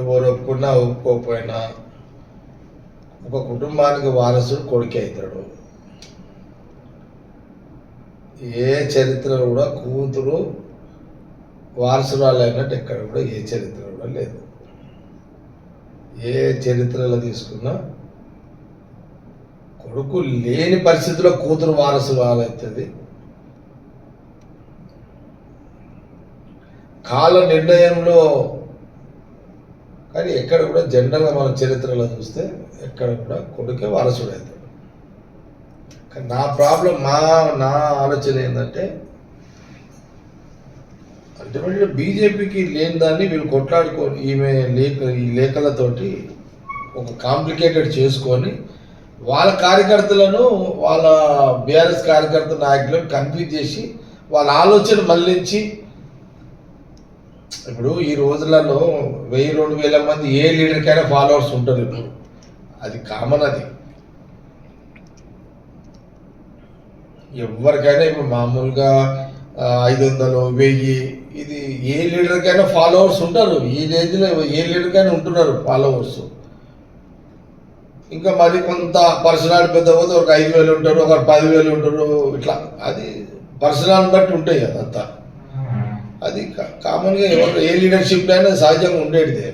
ఎవరు ఒప్పుకున్నా ఒప్పుకోకపోయినా ఒక కుటుంబానికి వారసుడు కొడుకే అవుతాడు. ఏ చరిత్రలో కూడా కూతురు వారసురాలు అయినట్టు ఎక్కడ కూడా ఏ చరిత్ర కూడా లేదు. ఏ చరిత్రలో తీసుకున్నా కొడుకు లేని పరిస్థితిలో కూతురు వారసురాలవుతుంది కాల నిర్ణయంలో కానీ ఎక్కడ కూడా జనరల్గా మన చరిత్రలో చూస్తే ఎక్కడ కూడా కొడుకే వారసుడు అవుతాడు కానీ నా ప్రాబ్లం మా నా ఆలోచన ఏంటంటే అల్టిమేట్గా బీజేపీకి లేని దాన్ని వీళ్ళు కొట్లాడుకొని ఈమె లేఖ ఈ లేఖలతోటి ఒక కాంప్లికేటెడ్ చేసుకొని వాళ్ళ కార్యకర్తలను వాళ్ళ బీఆర్ఎస్ కార్యకర్త నాయకులను కన్ఫ్యూజ్ చేసి వాళ్ళ ఆలోచన మళ్ళించి ఇప్పుడు ఈ రోజులలో వెయ్యి రెండు వేల మంది ఏ లీడర్కైనా ఫాలోవర్స్ ఉంటారు ఇప్పుడు. అది కామన్ అది. ఎవరికైనా ఇప్పుడు మామూలుగా ఐదు వందలు వెయ్యి ఇది ఏ లీడర్కైనా ఫాలోవర్స్ ఉంటారు. ఈ రేంజ్లో ఏ లీడర్కైనా ఉంటున్నారు ఫాలోవర్స్. ఇంకా మరి కొంత పర్సనాలిటీ పెద్ద పోతే ఒక ఐదు వేలు ఉంటారు ఒక పదివేలు ఉంటారు ఇట్లా. అది పర్సనాలిటీ బట్టి ఉంటాయి కదా అంతా అది కా- కామన్గా ఎవరు ఏ లీడర్షిప్ అయినా సహజంగా ఉండేటిదే.